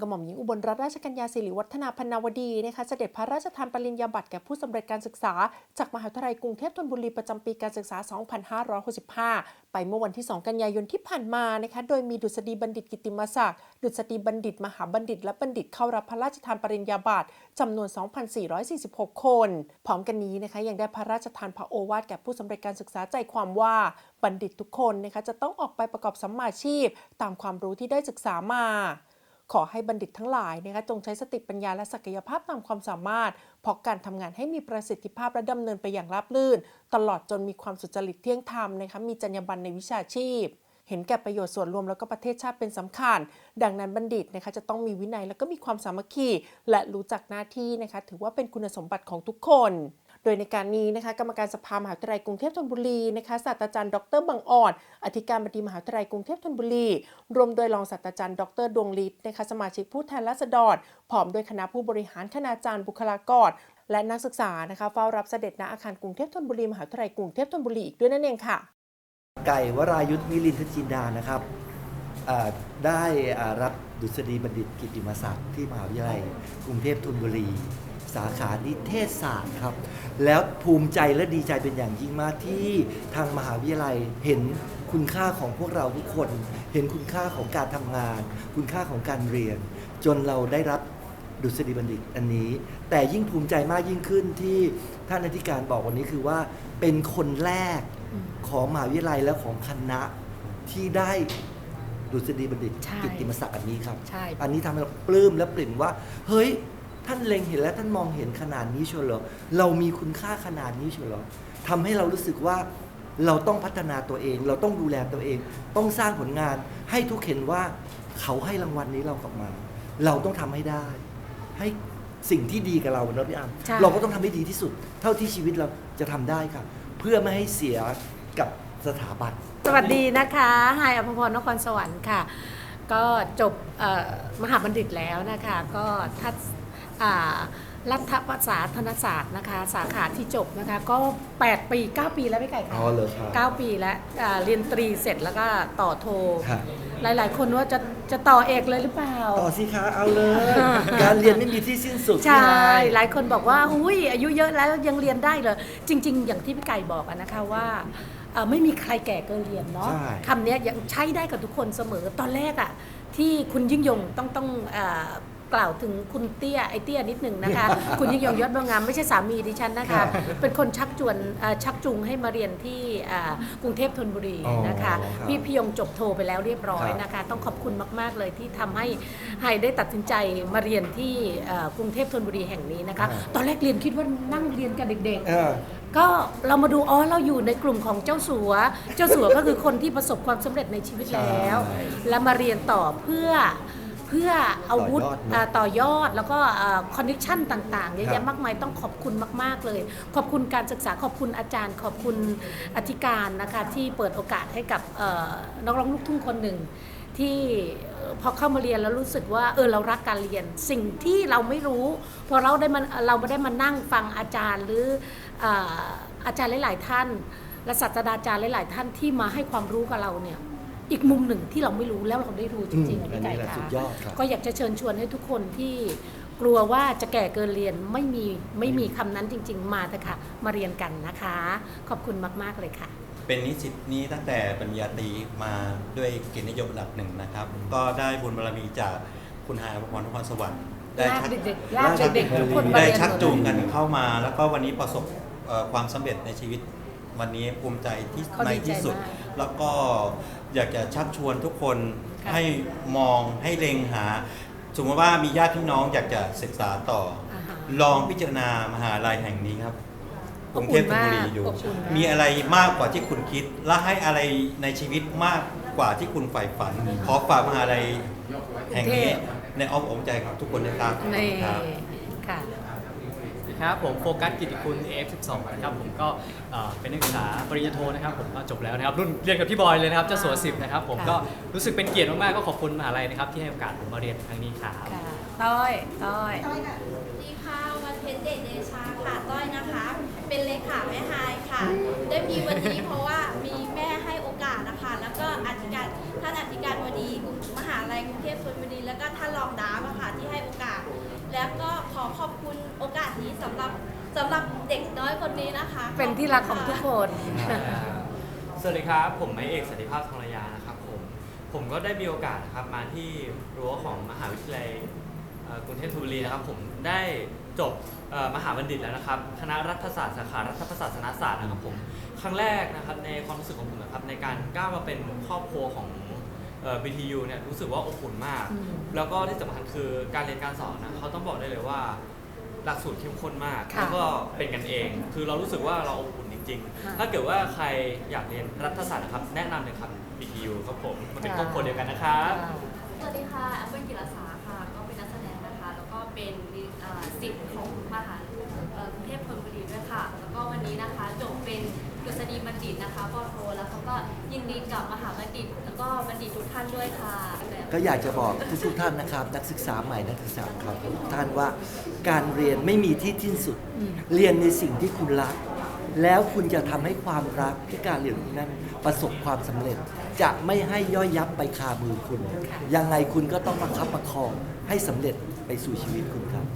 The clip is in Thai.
กระหม่อมหญิงอุบลรัตนราชกัญญาสิริวัฒนาพนาวดีนะคะเสด็จพระราชทานปริญญาบัตรแก่ผู้สำเร็จการศึกษา จากมหาวิทยาลัยกรุงเทพธนบุรีประจำปีการศึกษา 2565 ไปเมื่อวันที่ 2 กันยายนที่ผ่านมานะคะโดยมีดุษฎีบัณฑิตกิติมศักดิ์ดุษฎีบัณฑิต มหาบัณฑิต และบัณฑิตเข้ารับพระราชทานปริญญาบัตรจำนวน 2,446 คน พร้อมกันนี้นะคะยังได้พระราชทานพระโอวาทแก่ผู้สำเร็จการศึกษาใจความว่าบัณฑิตทุกคนนะคะจะต้องออกไปประกอบสัมมาชีพ ตามความรู้ที่ได้ศึกษามา ขอให้บัณฑิตทั้งหลายนะคะจงใช้สติปัญญาและศักยภาพตามความสามารถเพราะการทำงานให้มีประสิทธิภาพและดำเนินไปอย่างราบรื่น ตลอดจนมีความสุจริตเที่ยงธรรมนะคะมีจรรยาบรรณในวิชาชีพ เห็นแก่ประโยชน์ส่วนรวมแล้วก็ประเทศชาติเป็นสำคัญ ดังนั้นบัณฑิตนะคะจะต้องมีวินัยแล้วก็มีความสามัคคี และรู้จักหน้าที่นะคะถือว่าเป็นคุณสมบัติของทุกคน โดยในการนี้นะคะกรรมการสภามหาวิทยาลัยกรุงเทพธนบุรีนะคะศาสตราจารย์ดรบังอ่อนอธิการบดีมหาวิทยาลัยกรุงเทพธนบุรี รวมโดยรองศาสตราจารย์ดรดวงฤทธิ์นะคะสมาชิกผู้แทนราษฎรพร้อมด้วยคณะผู้บริหารคณาจารย์บุคลากรและนักศึกษานะคะเฝ้ารับเสด็จณอาคารกรุงเทพธนบุรีมหาวิทยาลัยกรุงเทพธนบุรีอีกด้วยนั่นเองค่ะ ไก่วรายุทธวิรินทจินดานะครับได้รับดุษฎีบัณฑิตกิตติมศักดิ์ที่มหาวิทยาลัยกรุงเทพธนบุรี สาขานิเทศศาสตร์ครับ แล้วภูมิใจและดีใจเป็นอย่างยิ่งมากที่ทางมหาวิทยาลัยเห็นคุณค่าของพวกเราทุกคน เห็นคุณค่าของการทำงาน คุณค่าของการเรียน จนเราได้รับดุษฎีบัณฑิตอันนี้ แต่ยิ่งภูมิใจมากยิ่งขึ้นที่ท่านอธิการบอกวันนี้คือว่าเป็นคนแรกของมหาวิทยาลัยและของคณะที่ได้ดุษฎีบัณฑิตใช่กิตติมศักดิ์อันนี้ครับใช่อันนี้ทำให้เราปลื้มและปริ่มว่า เฮ้ย ท่านเล็งเห็นและท่านมองเห็นขนาดนี้เชียวเหรอเรามีคุณค่าขนาดนี้เชียวเหรอทำให้เรารู้สึกว่าเราต้องพัฒนาตัวเอง เราต้องดูแลตัวเอง ต้องสร้างผลงานให้ทุกเห็นว่าเขาให้รางวัลนี้เรากลับมา เราต้องทำให้ได้ ให้สิ่งที่ดีกับเรานะพี่อามใช่เราก็ต้องทำให้ดีที่สุด เท่าที่ชีวิตเราจะทำได้ครับเพื่อไม่ให้เสียกับสถาบัน สวัสดีนะคะไฮายอภพรนครสวรรค์ค่ะ ก็จบเอ่อมหาบัณฑิตแล้วนะคะ ก็ทัศอ่า รัฐภาษาธนศาสตร์นะคะ สาขาที่จบนะคะ ก็ 8 ปี 9 ปีแล้วพี่ไก่คะอ๋อเหรอครับ9ปีแล้วอ่าเรียนตรีเสร็จแล้วก็ต่อโท ครับ หลาย ๆ คนว่าจะจะต่อเอกเลยหรือเปล่า ต่อสิคะเอาเลย การเรียนไม่มีที่สิ้นสุดใช่พี่ไฮหลายคนบอกว่าอุ้ยอายุเยอะแล้วยังเรียนได้เลย จริง ๆ อย่างที่พี่ไก่บอกอะนะคะว่าเอ่อไม่มีใครแก่เกินเรียนเนาะใช่ คำเนี้ยยังใช้ได้กับทุกคนเสมอตอนแรกอะที่คุณยิ่งยงต้องต้องเอ่อ กล่าวถึงคุณเตี้ยไอเตี้ยนิดหนึ่งนะคะ คุณยิ่งยงยศบางงามไม่ใช่สามีดิฉันนะคะ เป็นคนชักจวนเอ่อชักจูงให้มาเรียนที่เอ่อกรุงเทพธนบุรีนะคะ อ๋อครับพี่พี่ยงจบโทไปแล้วเรียบร้อยครับ นะคะ ต้องขอบคุณมากๆเลยที่ทำให้ไฮได้ตัดสินใจมาเรียนที่เอ่อกรุงเทพธนบุรีแห่งนี้นะคะ ตอนแรกเรียนคิดว่านั่งเรียนกับเด็กเออๆก็เรามาดูอ๋อเราอยู่ในกลุ่มของเจ้าสัว เจ้าสัวก็คือคนที่ประสบความสำเร็จในชีวิตแล้ว ใช่ แล้วมาเรียนต่อเพื่อ เพื่ออาวุธต่อยอดเนอะอ่าต่อยอดแล้วก็คอนเนคชั่นต่างๆเยอะครัแยะบมากมายต้องขอบคุณมาก ๆ เลย ขอบคุณการศึกษาขอบคุณอาจารย์ ขอบคุณอธิการนะคะที่เปิดโอกาสให้กับเอ่อนักร้องลูกทุ่งคนหนึ่งที่เอ่อพอเข้ามาเรียนแล้วรู้สึกว่าเออเรารักการเรียนสิ่งที่เราไม่รู้ พอเราได้มันเราไม่ได้มานั่งฟังอาจารย์หรือเอ่ออาจารย์หลาย ๆ ท่าน และศาสตราจารย์หลาย ๆ ท่านที่มาให้ความรู้กับเราเนี่ย อีกมุมหนึ่งที่เราไม่รู้แล้วเราได้รู้จริงอืมๆอันพี่นี้ไก่แหละคะสุดยอดครับก็อยากจะเชิญชวนให้ทุกคนที่กลัวว่าจะแก่เกินเรียนไม่มีไม่มีคำนั้นจริง ๆ มาเถอะค่ะ มาเรียนกันนะคะ ขอบคุณมาก ๆ เลยค่ะ เป็นนิสิตนี้ตั้งแต่ปริญญาตรีมาด้วยเกียรตินิยมระดับหนึ่งนะครับ ก็ได้บุญบารมีจากคุณหายอภพรนครสวรรค์ได้ลากชักเด็กๆลากเด็กๆทุกคนมาได้เรียนชักหมดจูงกันเข้ามา แล้วก็วันนี้ประสบเอ่อความสำเร็จในชีวิต วันนี้ภูมิใจที่เขาในดีใจที่สุด มาก แล้วก็อยากจะชักชวนทุกคนค่ะให้มองให้เล็งหา สมมติว่ามีญาติพี่น้องอยากจะศึกษาต่อ อ่าฮะ ลองพิจารณามหาลัยแห่งนี้ครับกอบรุงอุ่เทนพธนบุรีมากอยู่ อบอุ่นมาก มีอะไรมากกว่าที่คุณคิด และให้อะไรในชีวิตมากกว่าที่คุณใฝ่ฝัน ขอฝากมหาลัยแห่งนี้ในอ้อมอกใจของทุกคนนะครับในครับ ค่ะครับผมโฟกัสกิติคุณ AF12 นะครับผมก็เอ่อเป็นนักศึกษาปริญญาโทนะครับผมก็จบแล้วนะครับรุ่นเรียนกับพี่บอยเลยนะครับเจ้าสัวสิบนะครับผมค่ะ ก็รู้สึกเป็นเกียรติมากๆก็ขอบคุณมหาลัยนะครับที่ให้โอกาสผมมาเรียนครั้งนี้ครับ ค่ะต้อยต้อย สวัสดีค่ะวันเพ็ญเดชเดชาค่ะต้อยนะคะ เป็นเลขาแม่ฮายค่ะ ได้มีวันนี้เพราะว่ามีแม่ให้โอกาสนะคะ แล้วก็ก็อธิการท่านอธิการบดีมหาลัยกรุงเทพธนบุรีแล้วก็ท่านรองดาบอะค่ะที่ให้โอกาส แล้วก็ขอขอบคุณโอกาส นี้สำหรับสำหรับเด็กน้อยคนนี้นะคะเป็นที่รักของทุกคน สวัสดีครับ ผมนายเอกสันติภาพทองระยานะครับผม ผมก็ได้มีโอกาสนะครับมาที่รั้วของมหาวิทยาลัยเอ่อกรุงเทพธนบุรีนะครับ ผมได้จบเอ่อมหาบัณฑิตแล้วนะครับ คณะรัฐศาสตร์สาขารัฐประศาสนศาสตร์นะครับผม ครั้งแรกนะครับในความรู้สึกของผมนะครับในการก้าวมาเป็นครอบครัวของเอ่อ BTU เนี่ยรู้สึกว่าอบอุ่นมากอืมแล้วก็ที่สำคัญคือการเรียนการสอนนะเขาต้องบอกได้เลยว่า หลักสูตรเข้มข้นมาก ค่ะแล้วก็เป็นกันเอง คือเรารู้สึกว่าเราอบอุ่นจริง ค่ะ ๆ ถ้าเกิดว่าใครอยากเรียนรัฐศาสตร์นะครับ แนะนำเลยครับ BTU ครับผม มันเป็นครอบครัวเดียวกันนะครับ สวัสดีค่ะแอปเปิลกิรสาค่ะ ก็เป็นนักแสดงนะคะ แล้วก็เป็นเอ่อสิทธิ์ของมหาเอ่อกรุงเทพธนบุรีด้วยค่ะ แล้วก็วันนี้นะคะจบเป็น ดุษฎีบัณฑิตนะคะปอโทแล้วเขาก็ยินดีกับมหาบัณฑิต แล้วก็บัณฑิตทุกท่านด้วยค่ะก็อยากจะบอกทุกๆท่านนะครับ นักศึกษาใหม่นักศึกษาครับทุกท่านว่า การเรียนไม่มีที่สิ้นสุด เรียนในสิ่งที่คุณรัก แล้วคุณจะทำให้ความรักที่การเรียนนั้นประสบความสำเร็จ จะไม่ให้ย่อยยับไปคามือคุณ ยังไงคุณก็ต้องประคับประคองให้สำเร็จไปสู่ชีวิตคุณครับ